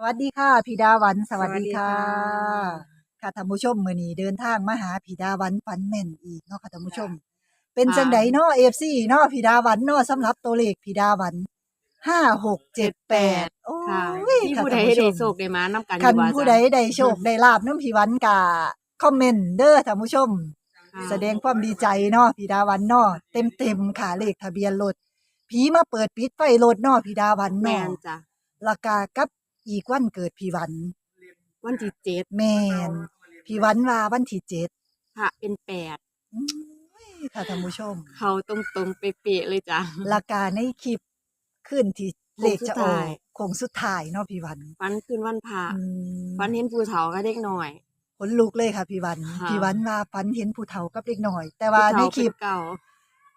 สวัสดีค่ะพี่ดาวันสวัสดีค่ะสวัสดีค่ะค่ะท่านผู้ชมมื้อนี้เดินทางมาหาพี่ดาวันฝันแม่นอีกเนาะค่ะท่านผู้ชม เป็นจังไดเนาะ FC เนาะพี่ดาวันเนาะสำหรับตัวเลขพี่ดาวัน5 6 7 8โอ้ค่ะยที่ค่ะผู้ใดท่านให้ผู้ชได้ม โชคได้มานํกันคันอยู่ว่าผู้ใดได้โชค ได้ลาบน้ำพี่วันกะคอมเมนต์เด้อท่านผู้ชม ค่ะแสดงความดีใจเนาะพี่ดาวันเนาะเต็มๆค่ะเลขทะเบียนรถผีมาเปิดปิดไฟรถเนาะพี่ดาวันแม่เนาะนจ้ะ ราคากับ อีกวันเกิดพี่วัน วันที่เจ็ดแม่นพี่วันว่าวันที่เจ็ดพระเป็นแปดอื้อค่ะท่านผู้ชมเขาตรงๆเป๊ะๆเลยจ้ะราคาในคลิปขึ้นที่เลขจะออกโค้งสุดท้ายโคงสุดท้ายเนาะพี่วันวันคืนวันพระอืมวันเห็นผู้เฒ่าก็เด็กหน่อย ขนลุกเลยค่ะพี่วันค่ะ พี่วันว่าฝันเห็นผู้เฒ่ากับเด็กน้อย แต่ว่าในผู้คลิปเฒ่าเป็นเก่า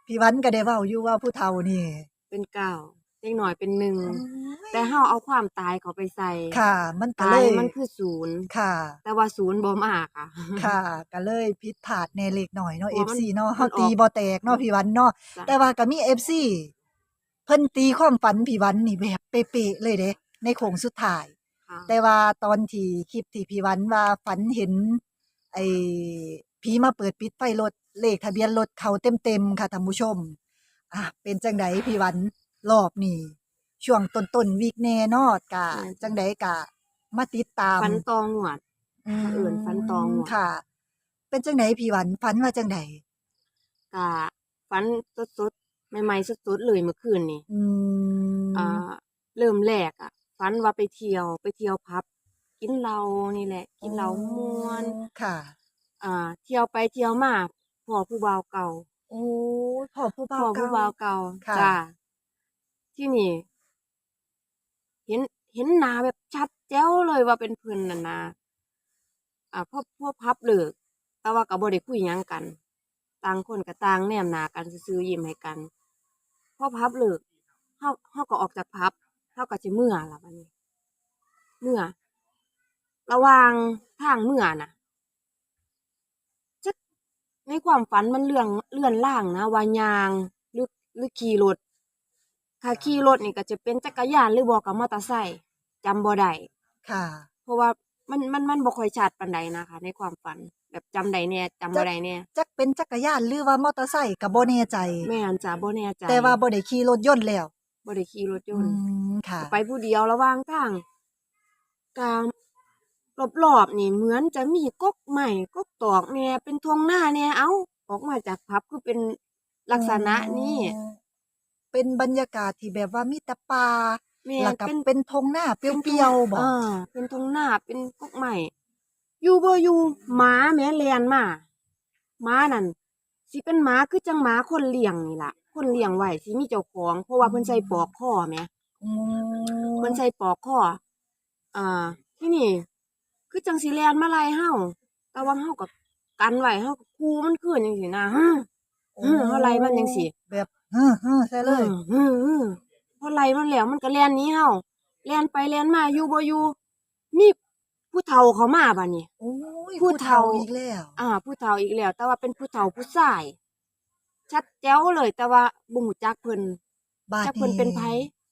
พี่วันก็ได้เว้าอยู่ว่าผู้เฒ่านี่ เป็นเก่า เด็กหน่อยเป็นหนึ่งโอ้ยแต่เฮาเอาความตายเขาไปใส่ค่ะ มันก็ตาเลยยมันคือศูนย์ค่ะ แต่ว่าศูนย์บ่มากค่ะ ค่ะก็เลยผิดพลาดในเล็กหน่อยเนาะ เพราะมัน FC เนาะมัเฮานออกตีบ่แตกเนาะพี่วันเนาะจ้ะ แต่ว่าก็มี FC เพิ่นตีความฝันพี่วันนี่แบบเป๊ะๆเลยเด้ในโค้งสุดท้าย ค่ะแต่ว่าตอนที่คลิปที่พี่วันว่าฝันเห็น ไอ้ผีมาเปิดปิดไฟรถเลขทะเบียนรถเขาเต็มๆค่ะท่านผู้ชม อะเป็นจังไดพี่วัน รอบนี้ช่วงต้นๆวีคแน่เนอดกะจังไดกะ มาติดตามฟันตองหนวดมเอิ้นฝันตองหมดค่ะ เป็นจังไดพี่วันฝันว่าจังไดกะฟันสดๆใหม่ๆสดๆเลยเมื่อคืนนี่อืมอ่า เริ่มแรกอะฝันว่าไปเที่ยวไปเที่ยวพับ กินเหล้านี่แหละ กินเหล้ามวนค่ะ อ่า เที่ยวไปเที่ยวมาพ่อผู้บ่าวเก่า โอ้ยพ่อผู้พ่บ่าอวผู้เก่าบ่าวเก่าค่ะจ้า ที่นี่ เห็นเห็นหนาแบบชัดแจ๋วเลยว่าเป็นเพิ่นน่ะนะอ่าพ่อพ่อพับเลิกแต่ว่าก็บ่ได้คุยยังกัน ต่างคนก็ต่างแนมหนากันซื่อยิ้มให้กันพ่อพับเลิกเฮาเฮาก็ออกจากพับเฮาก็สิเมื่อละบัดนี้ เมื่อ ระวางทางเมื่อน่ะในความฝันมันเรื่องเลื่อนล่างนะวายางหรือหรือขี่รถ ถ้าขี่รถนี่ก็จะเป็นจักรยานหรือบ่กับมอเตอร์ไซค์จำบ่ได้ค่ะ เพราะว่ามันมันมันบ่ค่อยชัดปานใดนะคะ ในความฝันแบบจำได้แน่จำบ่ได้แน่จักเป็นจักรยานหรือว่ามอเตอร์ไซค์ก็บ่แน่ใจ แม่นจ้ะบ่แน่ใจแต่ว่าบ่ได้ขี่รถยนต์แล้วบ่ได้ขี่รถยอืนต์ มค่ะ ไปผู้เดียวระหว่างทางกามรอบๆนี่เหมือนจะมีกกใหม่กกตอกแน่เป็นทงหน้าแน่เอ้า ออกมาจากพับคือเป็นลักษณะนี้อ๋อ เป็นบรรยากาศที่แบบว่ามีแต่ป่าแม่แล้วก็เป็นเป็นทงหน้าเปรี้ยวๆบ่อ่าเป็นทงหน้าเป็นกกใหม่อยู่บ่อยู่หมาแม่แลนมาหมานั่นสิเป็นหมาคือจังหมาคนเลี้ยงนี่ล่ะ คนเลี้ยงไว้สิมีเจ้าของ เพราะว่าเพิ่นใส่ปลอกคอแหมอืมมันใส่ปลอกคออ่าที่นี่ คือจังสีแลนมาไล่เฮาแต่ว่าเฮาก็กันไว้เฮาก็คูมันขึ้นจังซี่นะฮึฮึเฮาไล่มันจังซี่แบบ เฮ้อๆใช่เลยฮึฮึพอไล่มันแล้วมันก็แล่นหนี้เฮาแล่นไปแล่นมาอยู่บ่อยู่มีผู้เฒ่าเขามาบัดนี้ โอ้ยผู้เฒ่า อีกแล้วอ่า ผู้เฒ่าอีกแล้ว แต่ว่าเป็นผู้เฒ่าผู้ชาย ชัดแจ๋วเลย แต่ว่าบ่ฮู้จักเพิ่นบาดจักเพิ่นเป็นไผ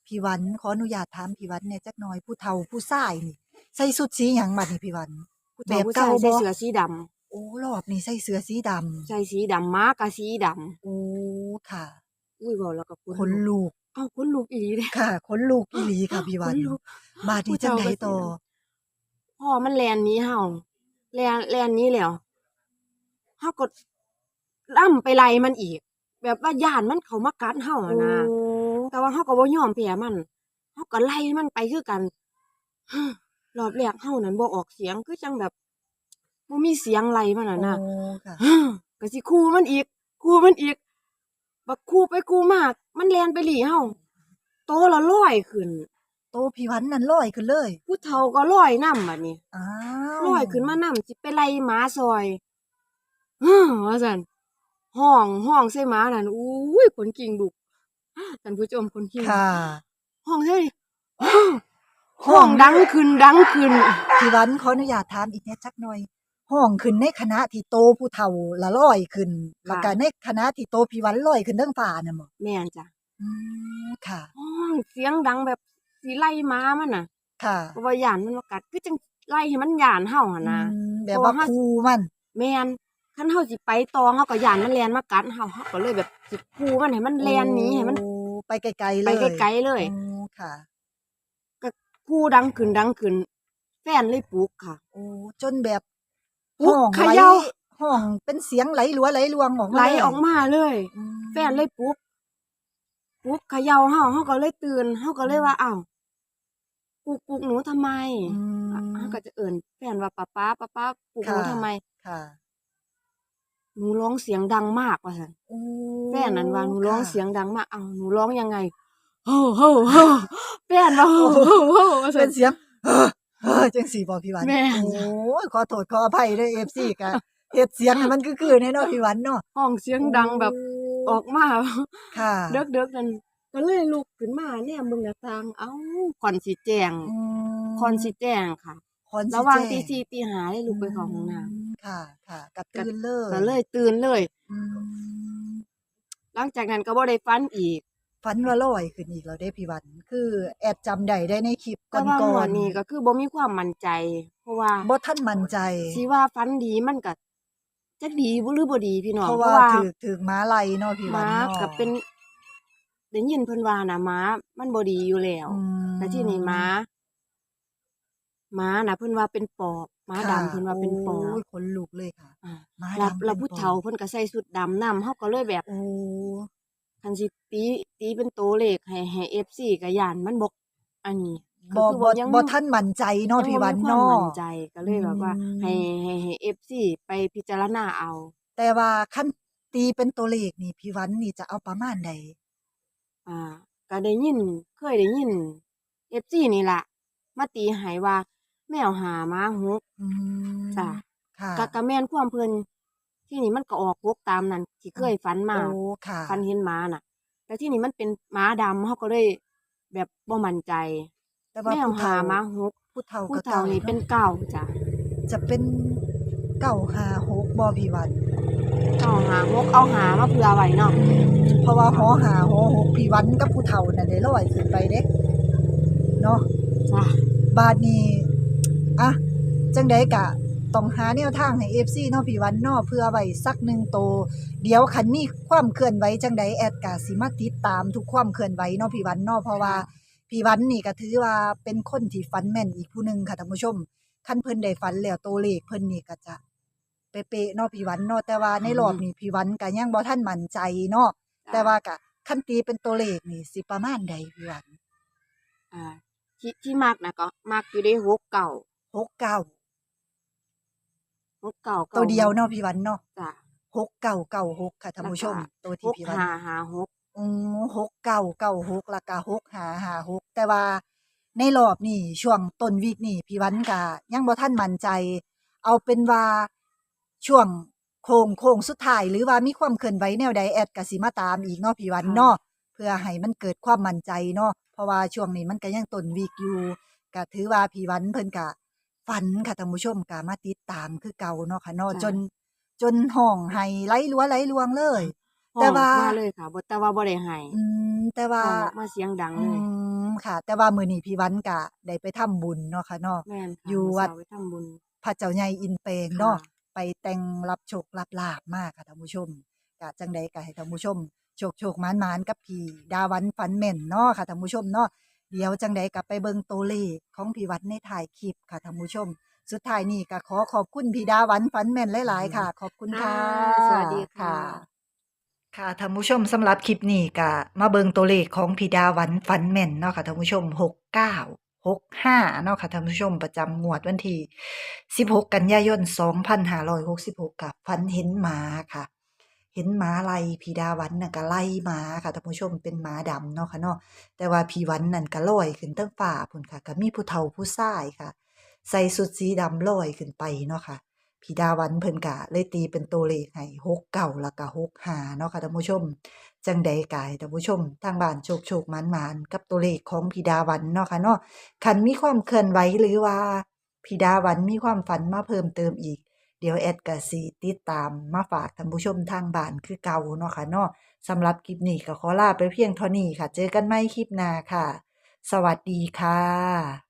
พี่วันขออนุญาตถามพี่วันเนี่ยจักหน่อยผู้เฒ่าผู้ชายนี่ใส่สุดสีหยังบัดนี่พี่วัน ผู้เฒ่าผู้ชายใส่เสื้อสีดำโอ้รอบนี้ใส่เสื้อสีดำใส่สีดำม้ากะสีดำโอ้ค่ะ อุ้ยเว้าแล้วก็ขนลุกเอ้าขนลุกอีหลีเด้ค่ะขนลุกอีหลีค่ะพี่วันขลุกบาดนี้จังไดต่อพ่อมันแลนหนี้เฮาแลนแลนหนี้แล้วเฮาก็ล่ำไปไล่มันอีก แบบว่าย่านมันเข้ามากัดเฮาอะนะโอ้แต่ว่าเฮาก็บ่ยอมแพ้มันเฮาก็ไล่มันไปคือกันรอบแรกเฮานั้นบ่ออกเสียงคือจังแบบบ่มีเสียงไล่มันน่ะนะโอ้ค่ะก็สิคู่มันอีกคู่มันอีก บักคู่ไปคู่มาก มันแลนไปหลีเฮาโตละร้อยขึ้น โตพี่วันนั่นลอยขึ้นเลยผู้เฒ่าก็ร้อยนำบัดนี้อ้าวร้อยขึ้นมานำสิไปไล่หมาซอยฮึว่าซั่นห้องห้องใส่หมานั่นอุ้ยขนกิ่งลุกท่านผู้ชมขนกิ่งค่ะห้องใส่ห้องดังขึ้นดังขึ้นพี่วันขออนุญาตถามอีกแหน่จักหน่อย ห้องขึ้นในคณะที่โตผู้เฒ่าละลอยขึ้นแล้วก็ในคณะที่โตพี่วันลอยขึ้นเรื่องฟ้าน่ะบ่แม่นจ้ะอืมค่ะห้องเสียงดังแบบสิไล่หมามันน่ะ ค่ะเพราะว่าย่านมันมากัดคือจังไล่ให้มันย่านเฮาหั่นนะอืมแบบว่าเพราะว่าครูมันแม่นคันเฮาสิไปต่อเฮาก็ย่านมันแล่นมากัดเฮาเฮาก็เลยแบบสิกู้มันให้มันแล่นหนีให้มันโอ้ไปไกลๆเลไปยไกลๆเลยโอ้ค่ะกู้ดังขึ้นดังขึ้นแฟนเลยปลุกค่ะ โอ้จนแบบอุ๊ ห้องเขไหลย่าห้องเป็นเสียงไหลหลัวไหลลวงออกมาไหลเลยออกมาเลยอืมแฟนเลยปลุกปลุกเขย่าเฮาเฮาก็เลยตื่นเฮาก็เลยว่าอ้าวปลุกปลุกหนูทำไมอืมเฮาก็จะเอิ่นแฟนว่าป๊าป๊าป๊าป๊าปลุกหนูค่ะทำไมค่ะหนูร้องเสียงดังมากว่าซั่นโอ้แฟนนั้นว่าหนูร้องค่ะเสียงดังมากอ้าวหนูร้องยังไงโฮ้โฮ้โฮ้แฟนว่าโฮ้โฮ้โฮ้ว่าซั่เป็นนเสียง เฮ้อเฮ้อจังสี่บ่พี่หวันแม่น โอ้ยขอโทษขออภัยเด้อ FC กะเฮ็ดเสียงให้มันคือๆแน่เนาะพี่หวันเนาะห้องเสียงดังแบบออกมาค่ะเด็กๆนั่นก็เลยลุกขึ้นมาเนี่ยมึงหน้าต่างเอ้าคอนสิแจ้งอืมคอนสิแจ้งค่ะ คอนสิระหว่างแจ้ตีสี่ตีห้าได้ลุกไปเข้าห้องน้ำมค่ะค่ะกระตื่นเลยก็เลยตื่นเลย อืมหลังจากนั้นก็บ่ได้ฝันอีก ฝันว่าลอยขึ้นอีกแล้วเด้พี่หวัน คือ แอดจำได้ได้ในคลิปก่แต่ว่าอหมวนนี้ก็คือบ่มีความมั่นใจ เพราะว่าบ่ทันมั่นใจ สิว่าฝันดีมันก็จักดีบ่หรือบ่ดีพี่น้องเพราะเพว่าราะว่าถือถือม้าไล่เนาะพี่หหวันมาเนาะก็เป็นได้ยินเพิ่นว่าน่ะหมามันบ่ดีอยู่แล้ว อืม แต่ที่นี่หมาหมาน่ะเพิ่นว่าเป็นปอบหมาดำเพิ่นว่าเป็นปอบโอ้ยขนลุกเลยค่ะอ่าม้าแล้วดำแล้วป็นผู้ปอบเฒ่าเพิ่นก็ใส่ชุดดำนํเฮาก็เลยแบบ โอ้ คันสิตีตีเป็นตัวเลขให้ให้ FC ก็ย่านมันบ่อันนี้บ่ก็คือบ่ยังบ่ทันมั่นใจเนาะพี่หวันยังบ่มีควมเนาะ มั่นใจก็เลยแบบว่า อืม ให้ให้ให้ FC ไปพิจารณาเอา แต่ว่าคันตีเป็นตัวเลขนี่พี่หวันนี่จะเอาประมาณใดอ่าก็ได้ยินเคยได้ยิน FC นี่ล่ะมาตีให้ว่า แมวหาหมาหก อืมจ้ะ ค่ะก็ก็แม่นความเพิ่น ที่นี่มันก็ออกหกตามนั้นที่เคยฝันมาโอ้ค่ะฝันเห็นหมาน่ะ แต่ที่นี่มันเป็นหมาดำเฮาก็เลยแบบบ่มั่นใจแต่ว่าแมวผู้หาเฒ่าหมาหกผู้เฒ่าผู้ก็เฒ่านี่เป็นเก่าจ้ะจะเป็นเก้าหาหกบ่พี่หวันเก่าหาหกเอาหามาเผื่อไว้เนาะเพราะว่าหอหาหอหกพี่หวันกับผู้เฒ่าน่ะได้ลอยขึ้นไปเด้เนาะจ้ะบาดนี้อะจังไดกะ ต้องหาแนวทางให้ FC เนาะพี่หวันเนาะเพื่อไว้สักหนึ่งโตวเดี๋ยวคันมีความเคลื่อนไหวจังไดแอดกะสิมาติดตามทุกความเคลื่อนไหวเนาะพี่หวันเนาะเพราะว่าพี่หวันนี่ก็ถือว่าเป็นคนที่ฝันแม่นอีกผู้หนึงค่ะท่านผู้ชมคันเพิ่นได้ฝันแล้วตัวเลขเพิ่นนี่ก็จะเป๊ะๆเนาะพี่หวันเนาะแต่ว่าในรอบนี้พี่หวันก็ยังบ่ทันมั่นใจเนาะแต่ว่าก็คันตีเป็นตัวเลขนี่สิประมาณใดพี่หวันอ่าที่ที่มักน่ะก็มักอยู่ได้หกเก่าหกเก้า หกเก่าตัวเดียวเนาะพี่หวันเนาะจ้ะหกเก้าเก้าหกค่ะท่านผู้ชม ตัวหที่กพี่วันหาหาหกอืมหกเก้าเก้าหกแล้วก็หกหาหาหกแต่ว่าในรอบนี่ช่วงต้นวีคนี่พี่วันก็ยังบ่ทันมั่นใจ เอาเป็นว่าช่วงโค้งโค้งสุดท้ายหรือว่ามีความเคลื่อนไหวแนวใดแอดก็สิมาตามอีกเนาะพี่วันเนาะเพื่อให้มันเกิดความมั่นใจเนาะเพราะว่าช่วงนี้มันก็ยังต้นวีคอยู่ก็ถือว่าพี่วันเพิ่นก็ ฝันค่ะท่านผู้ชมก็มาติดตามคือเก่าเนาะค่ะเนาะจนจนห้องไห้ไหลลัวไหลลวงเลย แต่ว่า ห้องมาเลยค่ะบ่แต่ว่าบ่ได้ให้อืมแต่ว่า ห้องออกมาเสียงดังอืเลยมค่ะ แต่ว่ามื้อนี้พี่วันกะได้ไปทำบุญเนาะค่ะเนาะ แม่นค่ะอยู่วัดเสาร์ไปทำบุญพระเจ้าใหญ่อินเปงค่ะเนาะไปแต่งรับโชครับลาบมากค่ะท่านผู้ชมกะจังใดก็ให้ท่านผู้ชม โชคโชคหมานหมานกับพี่ดาวันฝันแม่นเนาะค่ะท่านผู้ชมเนาะ เดี๋ยวจังใดก็ไปเบิ่งตัวเลขของพี่วัดในถ่ายคลิปค่ะท่านผู้ชม สุดท้ายนี่ก็ขอขอบคุณพี่ดาวันฝันแม่นหลาย ๆ ค่ะ ขอบคุณค่ะสวัสดีค่ะ ค่ะท่านผู้ชมสำหรับคลิปนี้ก็มาเบิงตัวเลขของพีดาวันฟันแม่นเนาะค่ะท่านผู้ชม 69 65เนาะค่ะท่านผู้ชมประจำงวดวันที่16 กันยายน 2566กับฟันเห็นหมาค่ะ เห็นหมาไล่พีดาวันน่ะก็ไล่หมาค่ะท่านผู้ชมเป็นหมาดำเนาะค่ะเนาะแต่ว่าพีวันนั่นก็ลอยขึ้นเทั้งฟ้าพุ่นค่ะก็มีผู้เฒ่าผู้ชายค่ะ ใส่สุดสีดำลอยขึ้นไปเนาะค่ะพีดาวันเพิ่นกะเลยตีเป็นตัวเลขให้หกเก่าแล้วก็หกหาเนาะค่ะท่านผู้ชม จังใดกายท่านผู้ชม ทางบ้านโชคโชคมันมันกับตัวเลขของพีดาวันเนาะค่ะเนาะคันมีความเคลื่อนไหวหรือว่าพีดาวันมีความฝันมาเพิ่มเติมอีก เดี๋ยวแอดกะสีติดตามมาฝากท่านผู้ชมทางบ้านคือเก่าเนาะค่ะเนาะสำหรับคลิปนี้ก็ขอลาไปเพียงเท่านี้ค่ะ เจอกันใหม่คลิปหน้าค่ะ สวัสดีค่ะ